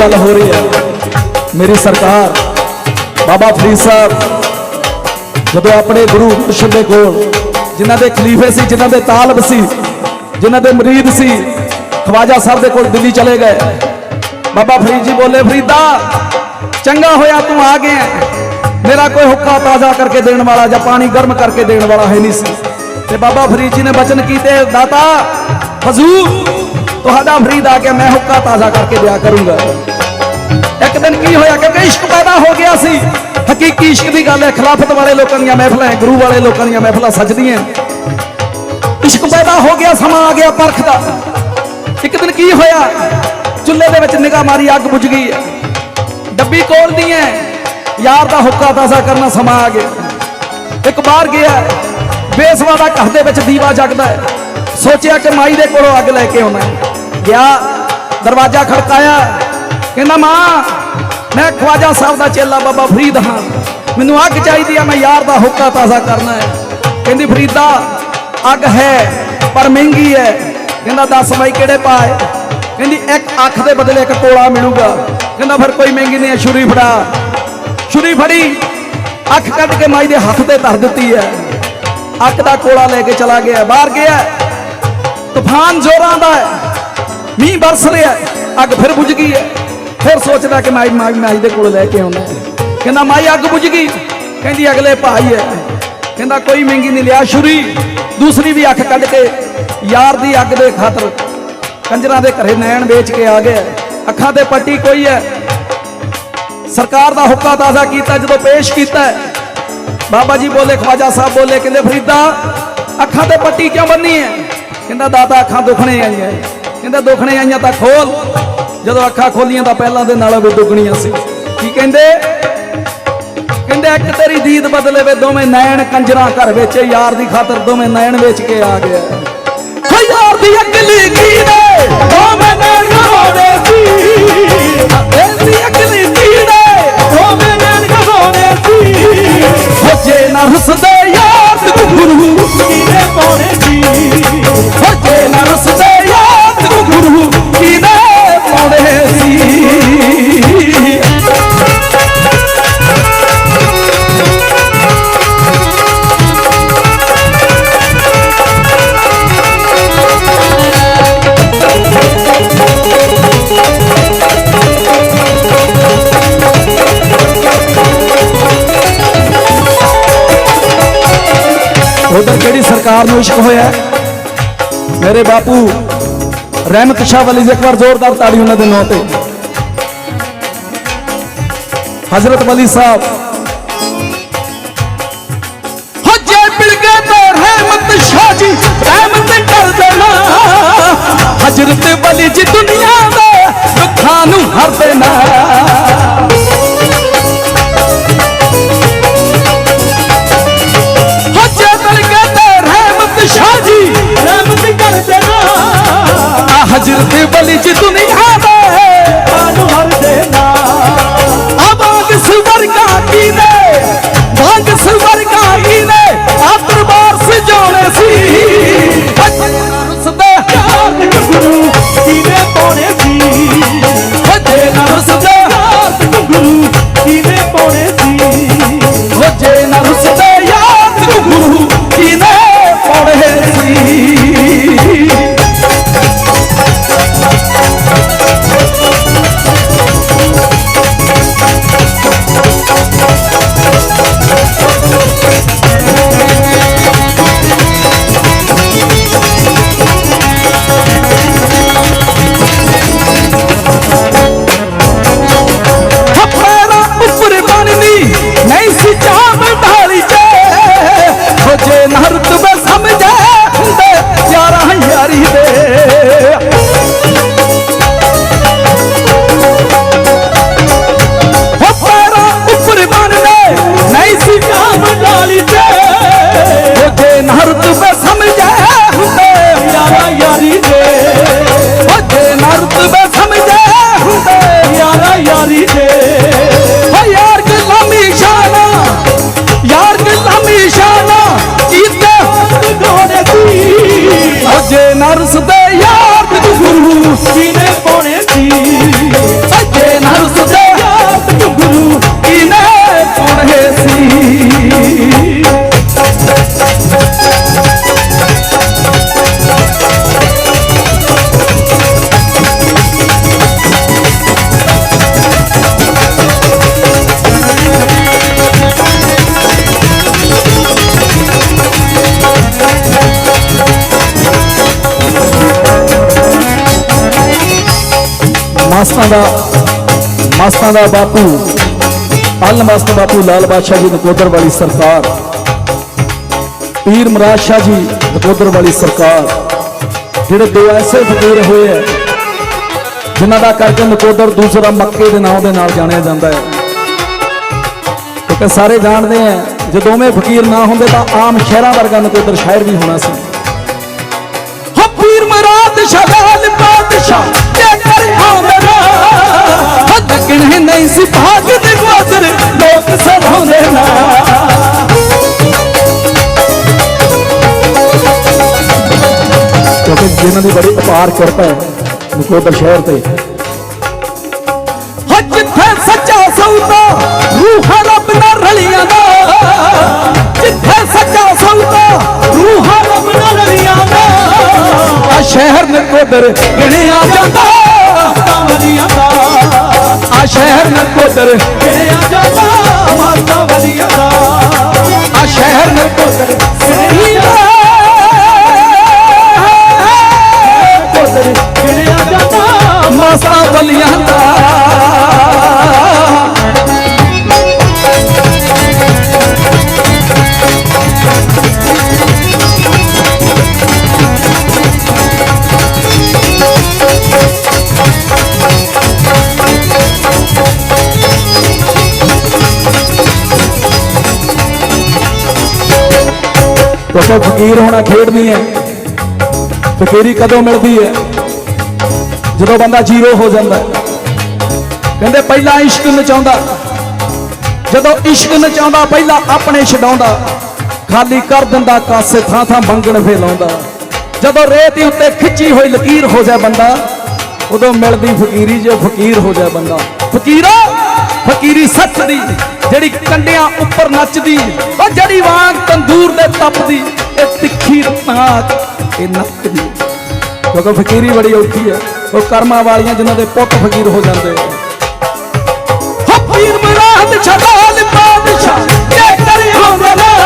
ਗੱਲ ਹੋ ਰਹੀ ਹੈ। ਮੇਰੀ ਸਰਕਾਰ, ਬਾਬਾ ਫਰੀਦ ਸਾਹਿਬ, ਜਦੋਂ ਆਪਣੇ ਗੁਰੂ ਮੁਰਸ਼ਿਦ ਦੇ ਕੋਲ, ਜਿਨ੍ਹਾਂ ਦੇ ਖਲੀਫੇ ਸੀ, ਜਿਨ੍ਹਾਂ ਦੇ ਤਾਲਬ ਸੀ, ਜਿਨ੍ਹਾਂ ਦੇ ਮੁਰੀਦ ਸੀ, ਖਵਾਜਾ ਸਾਹਿਬ ਦੇ ਕੋਲ ਦਿੱਲੀ ਚਲੇ ਗਏ। ਬਾਬਾ ਫਰੀਦ ਜੀ ਬੋਲੇ, ਫਰੀਦਾ, ਚੰਗਾ ਹੋਇਆ ਤੂੰ ਆ ਗਿਆ। ਮੇਰਾ ਕੋਈ ਹੁੱਕਾ ਤਾਜ਼ਾ ਕਰਕੇ ਦੇਣ ਵਾਲਾ ਜਾਂ ਪਾਣੀ ਗਰਮ ਕਰਕੇ ਦੇਣ ਵਾਲਾ ਹੈ ਨਹੀਂ ਸੀ। ਤੇ ਬਾਬਾ ਫਰੀਦ ਜੀ ਨੇ ਬਚਨ ਕੀਤੇ, ਦਾਤਾ, ਹਜ਼ੂਰ ਤੁਹਾਡਾ ਫਰੀਦ ਆ ਕੇ ਮੈਂ ਹੁੱਕਾ ਤਾਜ਼ਾ ਕਰਕੇ ਦਿਆ ਕਰੂੰਗਾ। ਇੱਕ ਦਿਨ ਕੀ ਹੋਇਆ ਕਿ ਇਸ਼ਕ ਪੈਦਾ ਹੋ ਗਿਆ ਸੀ। ਹਕੀਕੀ ਇਸ਼ਕ ਦੀ ਗੱਲ ਹੈ, ਖਿਲਾਫਤ ਵਾਲੇ ਲੋਕਾਂ ਦੀਆਂ ਮਹਿਫਲਾਂ ਗੁਰੂ ਵਾਲੇ ਲੋਕਾਂ ਦੀਆਂ ਮਹਿਫਲਾਂ ਸੱਜਦੀਆਂ ਇਸ਼ਕ ਪੈਦਾ ਹੋ ਗਿਆ, ਸਮਾਂ ਆ ਗਿਆ ਪਰਖ ਦਾ। ਇੱਕ ਦਿਨ ਕੀ ਹੋਇਆ, ਚੁੱਲ੍ਹੇ ਦੇ ਵਿੱਚ ਨਿਗਾਹ ਮਾਰੀ, ਅੱਗ ਬੁਝ ਗਈ ਹੈ। ਡੱਬੀ ਕੋਲਦੀ ਹੈ, ਯਾਰ ਦਾ ਹੁੱਕਾ ਤਾਜ਼ਾ ਕਰਨਾ ਸਮਾਂ ਆ ਗਿਆ। ਇੱਕ ਬਾਹਰ ਗਿਆ ਬੇਸਵਾ ਦਾ ਘਰ ਦੇ ਵਿੱਚ ਦੀਵਾ ਜਗਦਾ ਸੋਚਿਆ ਕਿ ਮਾਈ ਦੇ ਕੋਲੋਂ ਅੱਗ ਲੈ ਕੇ ਆਉਣਾ ਗਿਆ, ਦਰਵਾਜ਼ਾ ਖੜਕਾਇਆ। ਕਹਿੰਦਾ, ਮਾਂ, ਮੈਂ ਖਵਾਜਾ ਸਾਹਿਬ ਦਾ ਚੇਲਾ ਬਾਬਾ ਫਰੀਦ ਹਾਂ। ਮੈਨੂੰ ਅੱਗ ਚਾਹੀਦੀ ਆ, ਮੈਂ ਯਾਰ ਦਾ ਹੁੱਕਾ ਤਾਜ਼ਾ ਕਰਨਾ ਹੈ। ਕਹਿੰਦੀ, ਫਰੀਦਾ, ਅੱਗ ਹੈ, ਪਰ ਮਹਿੰਗੀ ਹੈ। ਕਹਿੰਦਾ, ਦੱਸ ਬਾਈ, ਕਿਹੜੇ ਪਾਏ? ਕਹਿੰਦੀ, ਇੱਕ ਅੱਖ ਦੇ ਬਦਲੇ ਇੱਕ ਕੋਲਾ ਮਿਲੂਗਾ। ਕਹਿੰਦਾ, ਫਿਰ ਕੋਈ ਮਹਿੰਗੀ ਨਹੀਂ ਹੈ, ਛੁਰੀ ਫੜਾ। ਛੁਰੀ ਫੜੀ, ਅੱਖ ਕੱਢ ਕੇ ਮਾਈ ਦੇ ਹੱਥ ਤੇ ਧਰ ਦਿੱਤੀ ਹੈ। ਅੱਖ ਦਾ ਕੋਲਾ ਲੈ ਕੇ ਚਲਾ ਗਿਆ, ਬਾਹਰ ਗਿਆ। ਤੂਫਾਨ ਜ਼ੋਰਾਂ ਦਾ ਹੈ। ਮੀਂਹ ਬਰਸ ਰਿਹਾ ਅੱਗ ਫਿਰ ਬੁਝ ਗਈ ਹੈ। ਫਿਰ ਸੋਚਦਾ ਕਿ ਮਾਈ ਮਾਈ ਮਾਈ ਦੇ ਕੋਲ ਲੈ ਕੇ ਆਉਣਾ ਕਹਿੰਦਾ, ਮਾਈ, ਅੱਗ ਬੁਝ ਗਈ। ਕਹਿੰਦੀ, ਅਗਲੇ ਭਾਈ ਹੈ। ਕਹਿੰਦਾ, ਕੋਈ ਮਹਿੰਗੀ ਨਹੀਂ ਲਿਆ ਛੁਰੀ। ਦੂਸਰੀ ਵੀ ਅੱਖ ਕੱਢ ਕੇ ਯਾਰ ਦੀ ਅੱਗ ਦੇ ਖਾਤਰ ਕੰਜਰਾਂ ਦੇ ਘਰੇ ਨੈਣ ਵੇਚ ਕੇ ਆ ਗਿਆ ਅੱਖਾਂ ਤੇ ਪੱਟੀ ਕੋਈ ਹੈ। ਸਰਕਾਰ ਦਾ ਹੁਕਾ ਤਾਜ਼ਾ ਕੀਤਾ, ਜਦੋਂ ਪੇਸ਼ ਕੀਤਾ ਬਾਬਾ ਜੀ ਬੋਲੇ, ਖਵਾਜਾ ਸਾਹਿਬ ਬੋਲੇ, ਕਹਿੰਦੇ, ਫਰੀਦਾ, ਅੱਖਾਂ ਤੇ ਪੱਟੀ ਕਿਉਂ ਬੰਨੀ ਹੈ? ਕਹਿੰਦਾ, ਦਾਦਾ ਅੱਖਾਂ ਦੁਖਣੇ ਆਈਆਂ ਕਹਿੰਦਾ ਦੁਖਣੇ ਆਈਆਂ ਤਾਂ ਖੋਲ। ਜਦੋਂ ਅੱਖਾਂ ਖੋਲੀਆਂ ਤਾਂ ਪਹਿਲਾਂ ਦੇ ਨਾਲੋਂ ਵੀ ਦੁਗਣੀਆਂ ਸੀ। ਕੀ ਕਹਿੰਦੇ? ਕਹਿੰਦੇ, ਇੱਕ ਤੇਰੀ ਦੀਦ ਬਦਲੇ ਵੇ ਦੋਵੇਂ ਨੈਣ ਕੰਜਰਾਂ ਘਰ ਵਿੱਚ, ਯਾਰ ਦੀ ਖਾਤਰ ਦੋਵੇਂ ਨੈਣ ਵੇਚ ਕੇ ਆ ਗਿਆ ਹੋ। ਯਾਰ ਦੀ ਅਕਲੀ ਕੀ ਨੇ ਦੋਵੇਂ ਨੈਣ ਕਰਾਉਣੇ ਸੀ। ਉਧਰ ਕਿਹੜੀ ਸਰਕਾਰ ਨੂੰ ਇਸ਼ਕ ਹੋਇਆ ਮੇਰੇ ਬਾਪੂ, ਰਹਿਮਤ ਸ਼ਾਹ ਵਲੀ ਜੀ ਇੱਕ ਵਾਰ ਜ਼ੋਰਦਾਰ ਤਾੜੀ ਉਹਨਾਂ ਦੇ ਨਾਂ ਤੇ। ਹਜ਼ਰਤ ਵਲੀ ਸਾਹਿਬ। ਹੱਜੇ ਮਿਲ ਗਏ ਤੇ ਰਹਿਮਤ ਸ਼ਾਹ ਜੀ, ਰਹਿਮਤ ਕਰ ਦੇਣਾ। ਹਜ਼ਰਤ ਵਲੀ ਜੀ ਦੁਨੀਆ ਦੇ ਦੁੱਖਾਂ ਨੂੰ ਹਰ ਦੇਣਾ। ਮਾਸਤਾਂ ਦਾ, ਮਸਤਾਂ ਦਾ ਬਾਪੂ ਅਲ ਮਸਤ ਬਾਪੂ ਲਾਲ ਬਾਦਸ਼ਾਹ ਜੀ, ਨਕੋਦਰ ਵਾਲੀ ਸਰਕਾਰ। ਪੀਰ ਮਰਾਦ ਸ਼ਾਹ ਜੀ, ਨਕੋਦਰ ਵਾਲੀ ਸਰਕਾਰ। ਜਿਹੜੇ ਦੋ ਐਸੇ ਫਕੀਰ ਹੋਏ ਆ, ਜਿਨ੍ਹਾਂ ਦਾ ਕਰਕੇ ਨਕੋਦਰ ਦੂਸਰਾ ਮੱਕੇ ਦੇ ਨਾਮ ਦੇ ਨਾਲ ਜਾਣਿਆ ਜਾਂਦਾ ਹੈ। ਕਿਉਂਕਿ ਸਾਰੇ ਜਾਣਦੇ ਆ, ਜੇ ਦੋਵੇਂ ਫਕੀਰ ਨਾ ਹੁੰਦੇ ਤਾਂ ਆਮ ਸ਼ਹਿਰਾਂ ਵਰਗਾ ਨਕੋਦਰ ਸ਼ਹਿਰ ਵੀ ਹੋਣਾ ਸੀ। ਪੀਰ ਮਰਾਦ ਸ਼ਾਹ ਬਾਦਸ਼ਾਹ। ਤੇ ਕਰ ਹਾਂ ਮੇਰਾ ਹੱਦ ਕਿਣੇ ਨਹੀਂ ਸੀ ਭਾਗ ਦੇ ਗਵਾਦਰ ਲੋਕ ਸਭਾਉਂਦੇ ਨਾ ਕਿਉਂਕਿ ਜਿਨ੍ਹਾਂ ਦੀ ਬੜੀ ਅਪਾਰ ਕਿਰਪਾ ਹੈ ਨਕੋਦਰ ਸ਼ਹਿਰ ਤੇ। ਹੱਜ ਜਿੱਥੇ ਸੱਚਾ ਸੌਦਾ ਰੂਹਾਂ ਰੱਬ ਨਾਲ ਰਲੀਆਂ ਦਾ। ਜਿੱਥੇ ਸੱਚਾ ਸੌਦਾ ਰੂਹਾਂ ਰੱਬ ਨਾਲ ਰਲੀਆਂ ਦਾ। ਆ ਸ਼ਹਿਰ ਨਕੋਦਰ ਗਿਣਿਆ ਜਾਂਦਾ। ਕਾਮਲੀਆਂ ਦਾ ਆ ਸ਼ਹਿਰ ਨਕੋਦਰ ਗਿਣਿਆ ਜਾਂਦਾ। ਮਾਤਾ ਵਲੀਆਂ ਦਾ ਆ ਸ਼ਹਿਰ ਨਕੋਦਰ ਗਿਣਿਆ ਜਾਂਦਾ। ਮਾਤਾ ਵਲੀਆਂ ਦਾ ਕਿਉਂਕਿ ਫਕੀਰ ਹੋਣਾ ਖੇਡ ਨਹੀਂ ਹੈ ਫਕੀਰੀ ਕਦੋਂ ਮਿਲਦੀ ਹੈ? ਜਦੋਂ ਬੰਦਾ ਜ਼ੀਰੋ ਹੋ ਜਾਂਦਾ ਕਹਿੰਦੇ ਪਹਿਲਾਂ ਇਸ਼ਕ ਨਚਾਉਂਦਾ, ਜਦੋਂ ਇਸ਼ਕ ਨਚਾਉਂਦਾ, ਪਹਿਲਾਂ ਆਪਣੇ ਛਡਾਉਂਦਾ, ਖਾਲੀ ਕਰ ਦਿੰਦਾ, ਕਾਸੇ ਥਾਂ ਥਾਂ ਮੰਗਣ ਫੇਲਾਉਂਦਾ ਜਦੋਂ ਰੇਤ ਦੇ ਉੱਤੇ ਖਿੱਚੀ ਹੋਈ ਲਕੀਰ ਹੋ ਜਾਏ ਬੰਦਾ, ਉਦੋਂ ਮਿਲਦੀ ਫਕੀਰੀ, ਜੇ ਫਕੀਰ ਹੋ ਜਾਏ ਬੰਦਾ। ਫਕੀਰਾ, ਫਕੀਰੀ ਸੱਚ ਦੀ। ਜਿਹੜੀ ਕੰਡਿਆਂ ਉੱਪਰ ਨੱਚਦੀ, ਉਹ ਜਿਹੜੀ ਵਾਂਗ ਤੰਦੂਰ ਦੇ ਤਪਦੀ, ਇਹ ਤਿੱਖੀ ਰਤਾਕ ਇਹ ਨੱਚਦੀ। ਕਿਉਂਕਿ ਫਕੀਰੀ ਬੜੀ ਔਖੀ ਹੈ। ਉਹ ਕਰਮਾਂ ਵਾਲੀਆਂ ਜਿਨ੍ਹਾਂ ਦੇ ਪੁੱਤ ਫਕੀਰ ਹੋ ਜਾਂਦੇ ਹੋ ਪੀਰ ਮਰਾਦ ਛਡਾਲ ਬਾਦਸ਼ਾਹ ਜੇ ਕਰੇ ਹੋ ਰਲਾ